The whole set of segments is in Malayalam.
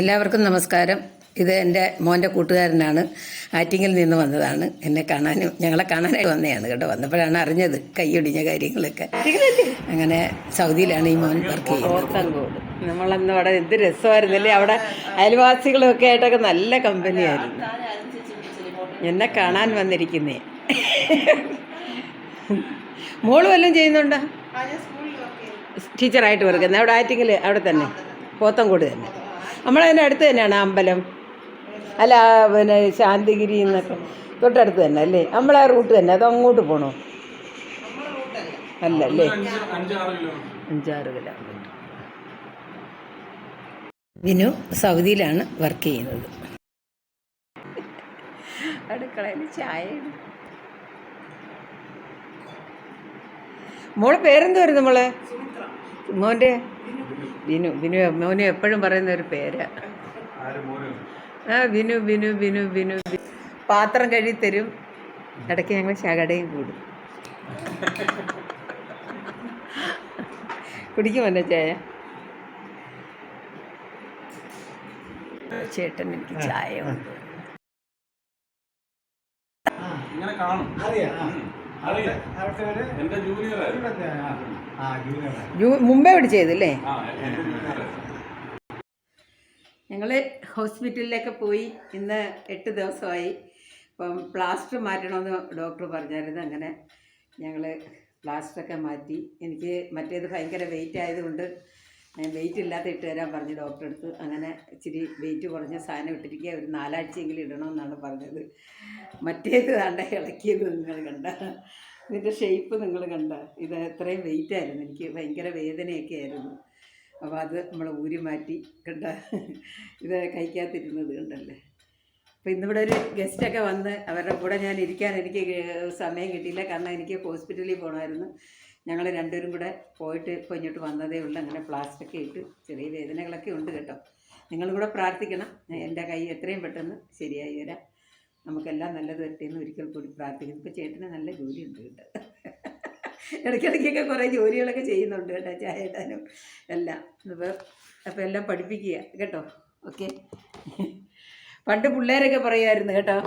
എല്ലാവർക്കും നമസ്കാരം. ഇത് എന്റെ മോന്റെ കൂട്ടുകാരനാണ്. ആറ്റിങ്ങിൽ നിന്ന് വന്നതാണ്. എന്നെ കാണാനും ഞങ്ങളെ കാണാനായി വന്നതാണ് കേട്ടോ. വന്നപ്പോഴാണ് അറിഞ്ഞത് കൈയൊടിഞ്ഞ കാര്യങ്ങളൊക്കെ. അങ്ങനെ സൗദിയിലാണ് ഈ മോൻ വർക്ക് ചെയ്യുന്നത്. നമ്മളന്ന് അവിടെ എന്ത് രസമായിരുന്നല്ലേ? അവിടെ അയൽവാസികളൊക്കെ ആയിട്ടൊക്കെ നല്ല കമ്പനിയായിരുന്നു. എന്നെ കാണാൻ വന്നിരിക്കുന്നേ. മോൾ വല്ലതും ചെയ്യുന്നുണ്ടോ? ടീച്ചറായിട്ട് വർക്കുന്നത് അവിടെ ആറ്റിങ്ങിൽ അവിടെ തന്നെ. പോത്തങ്കോട് തന്നെ. നമ്മളതിന്റെ അടുത്ത് തന്നെയാണ് അമ്പലം. അല്ല പിന്നെ ശാന്തിഗിരി എന്നൊക്കെ. തൊട്ടടുത്ത് തന്നെ അല്ലേ? നമ്മളെ റൂട്ട് തന്നെ. അത് അങ്ങോട്ട് പോകണോ അല്ല അല്ലേ? അഞ്ചാറ് കിലോമീറ്റർ. വിനു സൗദിയിലാണ് വർക്ക് ചെയ്യുന്നത്. അടുക്കളയിൽ ചായ മോളെ പേരെന്തായിരുന്നു മോളെ? മോന്റെ? ബിനു വിനു മോനു എപ്പോഴും പറയുന്ന ഒരു പേരാ. ആ വിനു വിനു വിനു വിനു പാത്രം കഴുകി തരും. ഇടയ്ക്ക് ഞങ്ങൾ ശകടയും കൂടും. കുടിക്കുമല്ലോ ചായ? ചേട്ടൻ എനിക്ക് ചായ കൊണ്ട് ഇങ്ങനെ കാണും. അറിയാം. മുമ്പേ ഇവിടെ ചെയ്തല്ലേ? ഞങ്ങൾ ഹോസ്പിറ്റലിലേക്ക് പോയി ഇന്ന് എട്ട് ദിവസമായി. അപ്പം പ്ലാസ്റ്റർ മാറ്റണമെന്ന് ഡോക്ടർ പറഞ്ഞായിരുന്നു. അങ്ങനെ ഞങ്ങൾ പ്ലാസ്റ്ററൊക്കെ മാറ്റി. എനിക്ക് മറ്റേത് ഭയങ്കര വെയിറ്റ് ആയതുകൊണ്ട് ഞാൻ വെയിറ്റ് ഇല്ലാത്ത ഇട്ട് തരാൻ പറഞ്ഞു ഡോക്ടറെ അടുത്ത്. അങ്ങനെ ഇച്ചിരി വെയിറ്റ് കുറഞ്ഞ സാധനം ഇട്ടിരിക്കുക. ഒരു നാലാഴ്ചയെങ്കിലും ഇടണമെന്നാണ് പറഞ്ഞത്. മറ്റേത് കണ്ട ഇളക്കിയത് നിങ്ങൾ കണ്ട. ഇതിന്റെ ഷേപ്പ് നിങ്ങൾ കണ്ട. ഇത് എത്രയും വെയിറ്റ് ആയിരുന്നു. എനിക്ക് ഭയങ്കര വേദനയൊക്കെ ആയിരുന്നു. അപ്പോൾ അത് നമ്മൾ ഊരി മാറ്റി കണ്ട. ഇത് കഴിക്കാത്തിരുന്നത് കണ്ടല്ലേ? അപ്പോൾ ഇന്നിവിടെ ഒരു ഗസ്റ്റൊക്കെ വന്ന് അവരുടെ കൂടെ ഞാൻ ഇരിക്കാൻ എനിക്ക് സമയം കിട്ടിയില്ല. കാരണം എനിക്ക് ഹോസ്പിറ്റലിൽ പോകണമായിരുന്നു ഞങ്ങൾ രണ്ടുപേരും കൂടെ പോയിട്ട് ഇപ്പോൾ വന്നതേ ഉള്ളൂ. അങ്ങനെ പ്ലാസ്റ്റിക് ഇട്ട് ചെറിയ വേദനകളൊക്കെ ഉണ്ട് കേട്ടോ. നിങ്ങളും കൂടെ പ്രാർത്ഥിക്കണം. എന്റെ കൈ എത്രയും പെട്ടെന്ന് ശരിയായി വരാം. നമുക്കെല്ലാം നല്ലത് പറ്റിയെന്ന് ഒരിക്കൽ കൂടി പ്രാർത്ഥിക്കുന്നു. ഇപ്പോൾ ചേട്ടന് നല്ല ജോലിയുണ്ട് കേട്ടോ. ഇടയ്ക്കിടയ്ക്കൊക്കെ കുറേ ജോലികളൊക്കെ ചെയ്യുന്നുണ്ട് കേട്ടോ ചായ ഇടാനും എല്ലാം. അപ്പോൾ അപ്പോൾ എല്ലാം പഠിപ്പിക്കുക കേട്ടോ. ഓക്കെ. പണ്ട് പിള്ളേരൊക്കെ പറയുമായിരുന്നു കേട്ടോ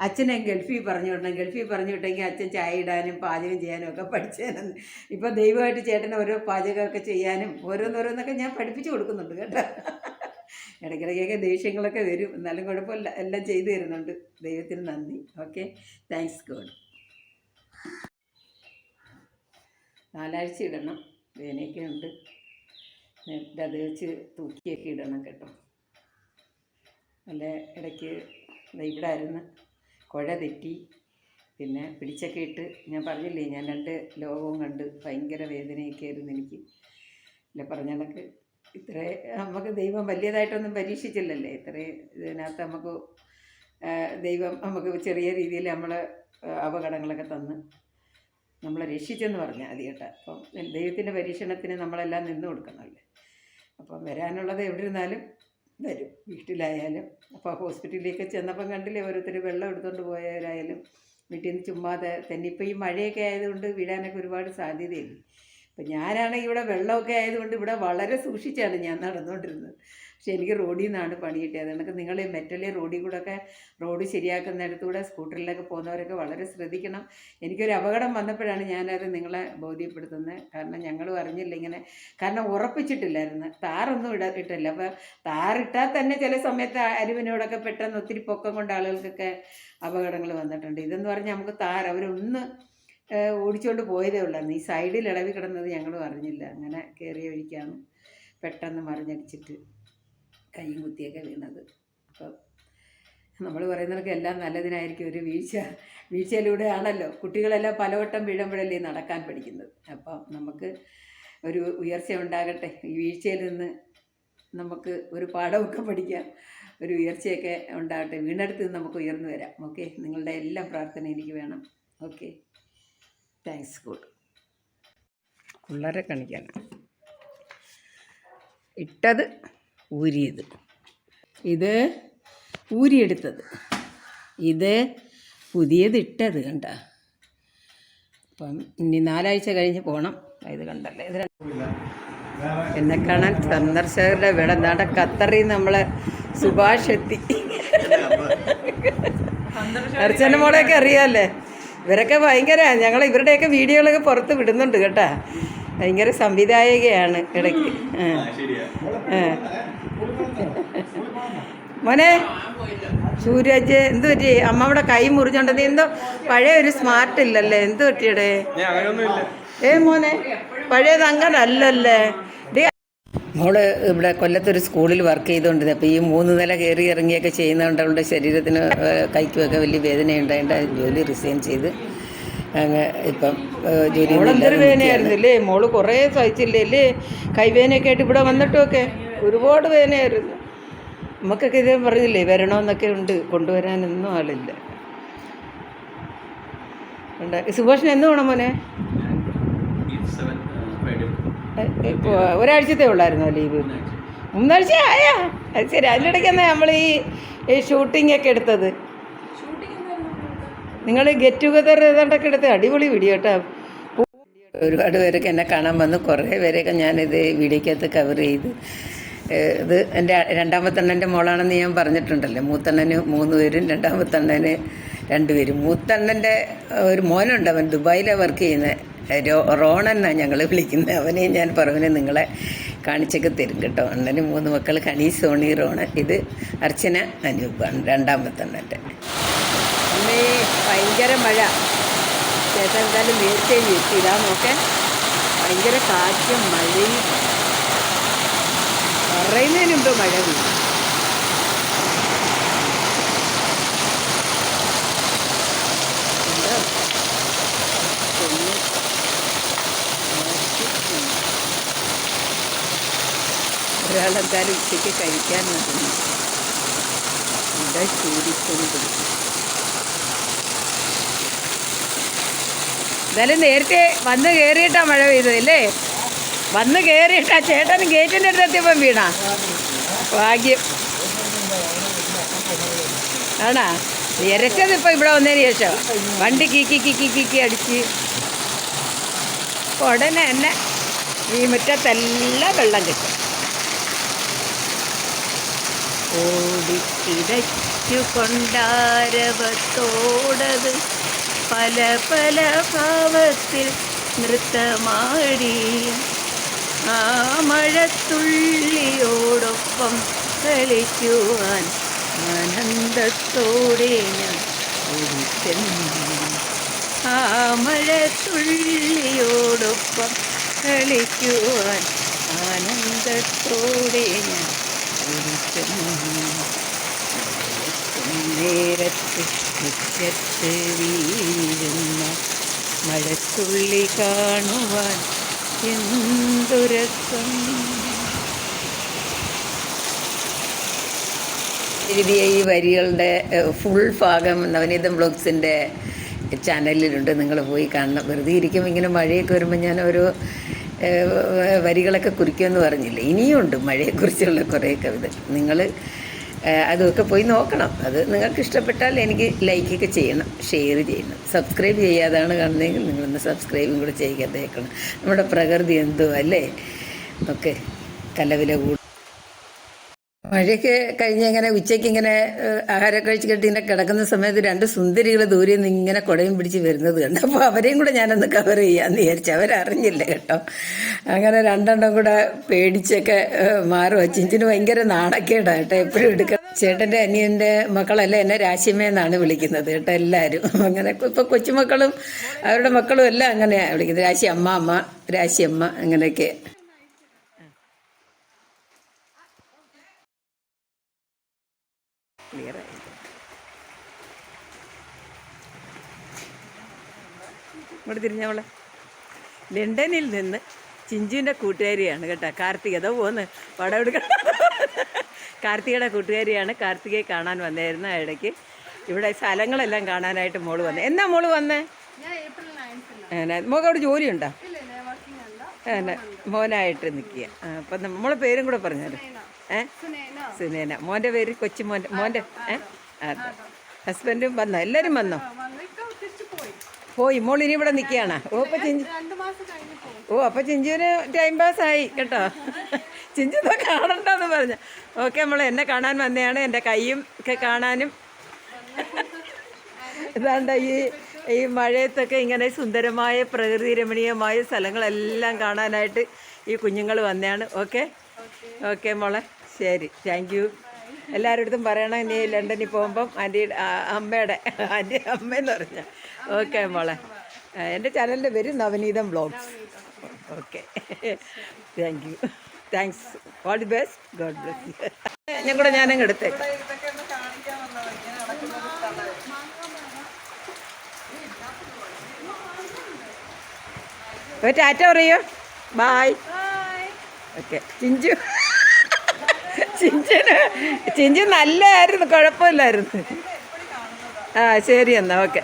അച്ഛനെ ഗൾഫിൽ പറഞ്ഞു വിടണം. ഗൾഫിൽ പറഞ്ഞു വിട്ടെങ്കിൽ അച്ഛൻ ചായ ഇടാനും പാചകം ചെയ്യാനും ഒക്കെ പഠിച്ചേനെന്ന്. ഇപ്പോൾ ദൈവമായിട്ട് ചേട്ടൻ ഓരോ പാചകമൊക്കെ ചെയ്യാനും ഓരോന്നോരോന്നൊക്കെ ഞാൻ പഠിപ്പിച്ചു കൊടുക്കുന്നുണ്ട് കേട്ടോ. ഇടയ്ക്കിടയ്ക്കൊക്കെ ദേഷ്യങ്ങളൊക്കെ വരും. എന്നാലും കുഴപ്പമില്ല. എല്ലാം ചെയ്തു തരുന്നുണ്ട്. ദൈവത്തിന് നന്ദി. ഓക്കെ. താങ്ക്സ് ഗോഡ് നാലാഴ്ച ഇടണം. വേനയൊക്കെ ഉണ്ട്. എന്നിട്ട് അത് വെച്ച് തൂക്കിയൊക്കെ ഇടണം കേട്ടോ. നല്ല ഇടയ്ക്ക് ഇവിടെ കുഴ തെറ്റി. പിന്നെ പിടിച്ചൊക്കെ ഇട്ട് ഞാൻ പറഞ്ഞില്ലേ ഞാൻ രണ്ട് ലോകവും കണ്ട് ഭയങ്കര വേദനയൊക്കെ ആയിരുന്നു എനിക്ക്. അല്ല പറഞ്ഞ കണക്ക് ഇത്ര നമുക്ക് ദൈവം വലിയതായിട്ടൊന്നും പരീക്ഷിച്ചില്ലല്ലേ? ഇത്രയും ഇതിനകത്ത് നമുക്ക് ദൈവം നമുക്ക് ചെറിയ രീതിയിൽ നമ്മൾ അപകടങ്ങളൊക്കെ തന്ന് നമ്മളെ രക്ഷിച്ചെന്ന് പറഞ്ഞാൽ മതി കേട്ടോ. അപ്പം ദൈവത്തിന്റെ പരീക്ഷണത്തിന് നമ്മളെല്ലാം നിന്ന് കൊടുക്കണമല്ലേ? അപ്പം വരാനുള്ളത് എവിടെ ഇരുന്നാലും വരും വീട്ടിലായാലും. അപ്പോൾ ഹോസ്പിറ്റലിലേക്ക് ചെന്നപ്പം കണ്ടില്ലേ ഓരോരുത്തർ വെള്ളം എടുത്തുകൊണ്ട് പോയവരായാലും വീട്ടിൽ നിന്ന് ചുമ്മാതെ തന്നെ. ഇപ്പോൾ ഈ മഴയൊക്കെ ആയതുകൊണ്ട് വീഴാനൊക്കെ ഒരുപാട് സാധ്യതയില്ലേ? അപ്പം ഞാനാണെങ്കിൽ ഇവിടെ വെള്ളമൊക്കെ ആയതുകൊണ്ട് ഇവിടെ വളരെ സൂക്ഷിച്ചാണ് ഞാൻ നടന്നുകൊണ്ടിരുന്നത് പക്ഷെ എനിക്ക് റോഡിൽ നിന്നാണ് പണി കിട്ടിയത്. എനിക്ക് നിങ്ങൾ മെറ്റലി റോഡിൽ കൂടെ ഒക്കെ റോഡ് ശരിയാക്കുന്നിടത്തൂടെ സ്കൂട്ടറിലൊക്കെ പോകുന്നവരൊക്കെ വളരെ ശ്രദ്ധിക്കണം. എനിക്കൊരു അപകടം വന്നപ്പോഴാണ് ഞാനത് നിങ്ങളെ ബോധ്യപ്പെടുത്തുന്നത് കാരണം ഞങ്ങളും അറിഞ്ഞില്ല ഇങ്ങനെ. കാരണം ഉറപ്പിച്ചിട്ടില്ലായിരുന്നു. താറൊന്നും ഇട ഇട്ടില്ല. അപ്പോൾ താറിട്ടാൽ തന്നെ ചില സമയത്ത് അരുവിനോടൊക്കെ പെട്ടെന്ന് ഒത്തിരി പൊക്കം കൊണ്ട് ആളുകൾക്കൊക്കെ അപകടങ്ങൾ വന്നിട്ടുണ്ട്. ഇതെന്ന് പറഞ്ഞാൽ നമുക്ക് താർ അവരൊന്ന് ഓടിച്ചുകൊണ്ട് പോയതേ ഉള്ളായിരുന്നു ഈ സൈഡിൽ ഇളവി കിടന്നത് ഞങ്ങളും അറിഞ്ഞില്ല. അങ്ങനെ കയറിയ വഴിക്കാണ് പെട്ടെന്ന് മറിഞ്ഞടിച്ചിട്ട്. കൈയും കുത്തിയൊക്കെ വീണത്. അപ്പം നമ്മൾ പറയുന്നവർക്ക് എല്ലാം നല്ലതിനായിരിക്കും ഒരു വീഴ്ച. വീഴ്ചയിലൂടെ ആണല്ലോ കുട്ടികളെല്ലാം പലവട്ടം വീഴുമ്പോഴല്ലേ നടക്കാൻ പഠിക്കുന്നത്. അപ്പം നമുക്ക് ഒരു ഉയർച്ച ഉണ്ടാകട്ടെ. ഈ വീഴ്ചയിൽ നിന്ന് നമുക്ക് ഒരു പാഠമൊക്കെ പഠിക്കാം. ഒരു ഉയർച്ചയൊക്കെ ഉണ്ടാകട്ടെ. വീണെടുത്ത് നിന്ന് നമുക്ക് ഉയർന്നു വരാം. ഓക്കെ? നിങ്ങളുടെ എല്ലാം പ്രാർത്ഥന എനിക്ക് വേണം. ഓക്കെ? Thanks good. പിള്ളേരെ കാണിക്കാൻ ഇട്ടത് ഊരിയത്. ഇത് ഊരിയെടുത്തത്. ഇത് പുതിയത് ഇട്ടത് കണ്ട. അപ്പം ഇനി നാലാഴ്ച കഴിഞ്ഞ് പോകണം ഇത് കണ്ടല്ലേ? ഇത് എന്നെ കാണാൻ സന്ദർശകരുടെ ഇവിടെ എന്താണ് ഖത്തറിൽ നമ്മളെ സുഭാഷ് എത്തി. അർച്ചന മോളെയൊക്കെ അറിയാമല്ലേ ഇവരൊക്കെ ഭയങ്കര. ഞങ്ങൾ ഇവരുടെയൊക്കെ വീഡിയോകളൊക്കെ പുറത്ത് വിടുന്നുണ്ട് കേട്ടാ. ഭയങ്കര സംവിധായകയാണ് ഇടയ്ക്ക്. മോനെ സൂരജ് എന്ത് പറ്റി? അമ്മ അവിടെ കൈ മുറിഞ്ഞോണ്ട് നീ എന്തോ പഴയ ഒരു സ്മാർട്ട് ഇല്ലല്ലേ? എന്ത് പറ്റിയടേ? ഏ മോനെ പഴയത് അങ്ങനെ അല്ലല്ലേ? മോൾ ഇവിടെ കൊല്ലത്തൊരു സ്കൂളിൽ വർക്ക് ചെയ്തുകൊണ്ടിരുന്നത് അപ്പോൾ ഈ മൂന്ന് നില കയറി ഇറങ്ങിയൊക്കെ ചെയ്യുന്നതുകൊണ്ട് അവളുടെ ശരീരത്തിന് കൈക്കുമൊക്കെ വലിയ വേദന ഉണ്ടായിട്ട് ജോലി റിസൈൻ ചെയ്ത്. അങ്ങ് ഇപ്പം ഏഹ്, ജോലി മോളെന്തൊരു വേദനയായിരുന്നു മോൾ കുറേ സഹിച്ചില്ലേ? അല്ലേ കൈവേദനയൊക്കെ ആയിട്ട് ഇവിടെ വന്നിട്ടുമൊക്കെ ഒരുപാട് വേദനയായിരുന്നു നമുക്കൊക്കെ ഇതേ പറഞ്ഞില്ലേ വരണമെന്നൊക്കെ ഉണ്ട് കൊണ്ടുവരാനൊന്നും ആളില്ല. ഉണ്ട്. സുഭാഷിന് എന്ന് വേണം മോനെ? ഇപ്പോൾ ഒരാഴ്ചത്തെ ഉള്ളായിരുന്നോ ലീവ്? മൂന്നാഴ്ച ആയാ അത് ശരി. അതിനിടയ്ക്കാണ് നമ്മൾ ഈ ഈ ഷൂട്ടിംഗ് ഒക്കെ എടുത്തത്? നിങ്ങൾ ഗെറ്റ് ടുഗദർ ഏതാണ്ടൊക്കെ എടുത്ത്? അടിപൊളി വീഡിയോ കേട്ടോ ഒരുപാട് പേരൊക്കെ എന്നെ കാണാൻ വന്ന്. കുറേ പേരെയൊക്കെ ഞാനിത് വീഡിയോക്കകത്ത് കവർ ചെയ്ത്. ഇത് എന്റെ രണ്ടാമത്തണ്ണന്റെ മോളാണെന്ന് ഞാൻ പറഞ്ഞിട്ടുണ്ടല്ലോ. മൂത്തണ്ണന് മൂന്ന് പേരും രണ്ടാമത്തെണ്ണന് രണ്ടുപേരും മൂത്തണ്ണന്റെ ഒരു മോനുണ്ട് അവൻ ദുബായിലാണ് വർക്ക് ചെയ്യുന്നത് രോ റോൺ എന്നാണ് ഞങ്ങൾ വിളിക്കുന്നത് അവനെ ഞാൻ പറവനെ നിങ്ങളെ കാണിച്ചൊക്കെ തരും കേട്ടോ. അണ്ണന് മൂന്ന് മക്കൾ കണി സോണി റോണ് ഇത് അർച്ചന അനൂപാണ് രണ്ടാമത്തെണ്ണന്റെ. ഭയങ്കര മഴ. ചേട്ടൻ എന്തായാലും നേരത്തെ ഇതാ നോക്കെ. ഭയങ്കര കാറ്റും മഴയും. പറയുന്നതിന് മുമ്പ് മഴ വീഴും എന്താ? ഒരാളെന്തായാലും ഉച്ചയ്ക്ക് കഴിക്കാൻ വന്നു. ഇവിടെ ചൂടിക്കൊണ്ട് എന്തായാലും നേരത്തെ വന്ന് കയറിയിട്ടാ മഴ പെയ്തതല്ലേ? വന്ന് കയറിയിട്ടാ ചേട്ടൻ ഗേറ്റിന്റെ അടുത്ത് എത്തിയപ്പം വീണ. ഭാഗ്യം. ആണാ? ഇരച്ചത് ഇപ്പം ഇവിടെ വന്നതിന് ശേഷം. വണ്ടി കീക്കി കീക്കി കീക്കി അടിച്ച്. ഉടനെ തന്നെ ഈ മുറ്റത്തെല്ലാം വെള്ളം കിട്ടും. ഓടിക്കിടച്ചു കൊണ്ടാരവത്തോടത് പല പല ഭാവത്തിൽ നൃത്തമാടി. ആ മഴത്തുള്ളിയോടൊപ്പം കളിക്കുവാൻ ആനന്ദത്തോടെ ഞാൻ ആ മഴത്തുള്ളിയോടൊപ്പം കളിക്കുവാൻ ആനന്ദത്തോടെ ഞാൻ ഓടിച്ചെന്നു നേരത്ത് മുറ്റത്ത് വീഴുന്ന മഴത്തുള്ളി കാണുവാൻ എന്തുരസം. എഴുതിയ ഈ വരികളുടെ ഫുൾ ഭാഗം നവനീതം ബ്ലോഗ്സിന്റെ ചാനലിലുണ്ട്. നിങ്ങൾ പോയി കാണണം. വെറുതെ ഇരിക്കും ഇങ്ങനെ മഴയൊക്കെ വരുമ്പോൾ ഞാൻ ഓരോ വരികളൊക്കെ കുറിക്കുമെന്ന് പറഞ്ഞില്ലേ? ഇനിയുണ്ട് മഴയെക്കുറിച്ചുള്ള കുറേ കവിത. നിങ്ങൾ അതൊക്കെ പോയി നോക്കണം. അത് നിങ്ങൾക്ക് ഇഷ്ടപ്പെട്ടാൽ എനിക്ക് ലൈക്കൊക്കെ ചെയ്യണം ഷെയർ ചെയ്യണം. സബ്സ്ക്രൈബ് ചെയ്യാതാണ് കാണുന്നതെങ്കിൽ നിങ്ങളൊന്ന് സബ്സ്ക്രൈബും കൂടെ ചെയ്യാതേക്കണം നമ്മുടെ പ്രകൃതി എന്തോ അല്ലേ? ഓക്കെ കലവില കൂടും. മഴയൊക്കെ കഴിഞ്ഞ് ഇങ്ങനെ ഉച്ചയ്ക്ക് ഇങ്ങനെ ആഹാരം കഴിച്ച് കെട്ടി ഇങ്ങനെ കിടക്കുന്ന സമയത്ത് രണ്ട് സുന്ദരികൾ ദൂരെ നിന്ന് ഇങ്ങനെ കുടയും പിടിച്ച് വരുന്നത് കണ്ടു. അപ്പോൾ അവരെയും കൂടെ ഞാനൊന്ന് കവർ ചെയ്യാമെന്ന് വിചാരിച്ചു. അവരറിഞ്ഞില്ല കേട്ടോ. അങ്ങനെ രണ്ടെണ്ണം കൂടെ പേടിച്ചൊക്കെ മാറും ചിഞ്ചിന് ഭയങ്കര നാണക്കേടാ കേട്ടോ എപ്പോഴും എടുക്കുക ചേട്ടന്റെ അനിയന്റെ മക്കളല്ലേ എന്നെ രാശിമേന്നാണ് വിളിക്കുന്നത് കേട്ടോ എല്ലാവരും അങ്ങനെ ഇപ്പോൾ കൊച്ചുമക്കളും അവരുടെ മക്കളും എല്ലാം അങ്ങനെയാണ് വിളിക്കുന്നത്. രാശി അമ്മ അമ്മ രാശിയമ്മ അങ്ങനെയൊക്കെ. ക്ലിയർ ആയിരിക്കും ഇങ്ങോട്ട് തിരിഞ്ഞവളെ ലണ്ടനിൽ നിന്ന് ചിഞ്ചുവിന്റെ കൂട്ടുകാരിയാണ് കേട്ടോ. കാർത്തിക അതോ പോന്ന്. പടം എടുക്കണം കാർത്തികയുടെ കൂട്ടുകാരിയാണ് കാർത്തികയെ കാണാൻ വന്നായിരുന്നു ആ ഇടയ്ക്ക്. ഇവിടെ സ്ഥലങ്ങളെല്ലാം കാണാനായിട്ട് മോൾ വന്നേ. എന്നാ മോൾ വന്നേ? മോൾക്ക് അവിടെ ജോലിയുണ്ടോ? എന്നാ മോനായിട്ട് നിൽക്കുക. അപ്പം നമ്മളെ പേരും കൂടെ പറഞ്ഞാലോ ഏ? സുനേന. മോന്റെ പേര് കൊച്ചു മോന്റെ മോന്റെ ഏ? അതെ. ഹസ്ബൻഡും വന്നോ? എല്ലാവരും വന്നോ? പോയി. മോൾ ഇനി ഇവിടെ നിൽക്കുകയാണ്. ഓ അപ്പം ചിഞ്ചു ഓ അപ്പോൾ ചിഞ്ചുവിന് ടൈം പാസ് ആയി കേട്ടോ. ചിഞ്ചു കാണണ്ടെന്ന് പറഞ്ഞു. ഓക്കെ നമ്മൾ എന്നെ കാണാൻ വന്നതാണ് എന്റെ കൈയും ഒക്കെ കാണാനും. ഇതാണ്ട ഈ ഈ മഴയത്തൊക്കെ ഇങ്ങനെ സുന്ദരമായ പ്രകൃതി രമണീയമായ സ്ഥലങ്ങളെല്ലാം കാണാനായിട്ട് ഈ കുഞ്ഞുങ്ങൾ വന്നതാണ്. ഓക്കെ? ഓക്കെ മോളെ. ശരി. താങ്ക് യു എല്ലാവരുടെ പറയണം നീ ലണ്ടനിൽ പോകുമ്പം ആന്റി അമ്മയുടെ ആന്റി അമ്മയെന്ന് പറഞ്ഞ. ഓക്കെ മോളെ. എന്റെ ചാനലിന്റെ പേര് Navaneetham vlogs. Okay. Thank you thanks all the best god bless ഞാൻ കൂടെ ഞാനങ്ങ് എടുത്തേക്കാം. ഒരു ടാറ്റ പറയൂ? ബായ്. ഓക്കെ. ചിഞ്ചു. ചിഞ്ചുന് ചിഞ്ചു നല്ലതായിരുന്നു കുഴപ്പമില്ലായിരുന്നു. ആ ശരി എന്നാ ഓക്കെ.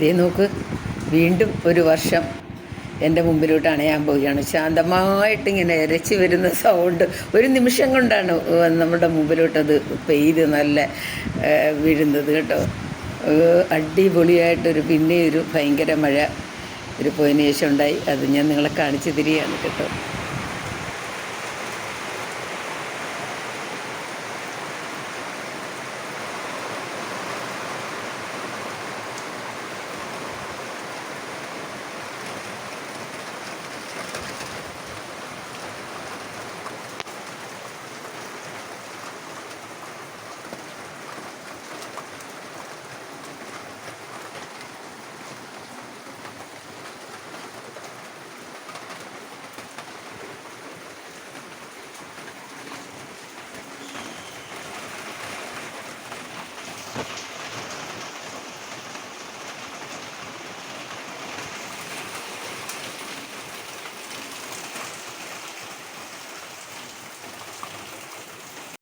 ദേ നോക്ക് വീണ്ടും ഒരു വർഷം എന്റെ മുമ്പിലോട്ട് അണയാൻ പോവുകയാണ്. ശാന്തമായിട്ട് ഇങ്ങനെ ഇരച്ചു വരുന്ന സൗണ്ട് ഒരു നിമിഷം കൊണ്ടാണ് നമ്മുടെ മുമ്പിലോട്ടത് പെയ്ത് നല്ല വീഴുന്നത് കേട്ടോ. അടിപൊളിയായിട്ടൊരു പിന്നെ ഒരു ഭയങ്കര മഴ ഒരു പോയതിന് ശേഷം ഉണ്ടായി അത് ഞാൻ നിങ്ങളെ കാണിച്ചു തരികയാണ് കേട്ടോ.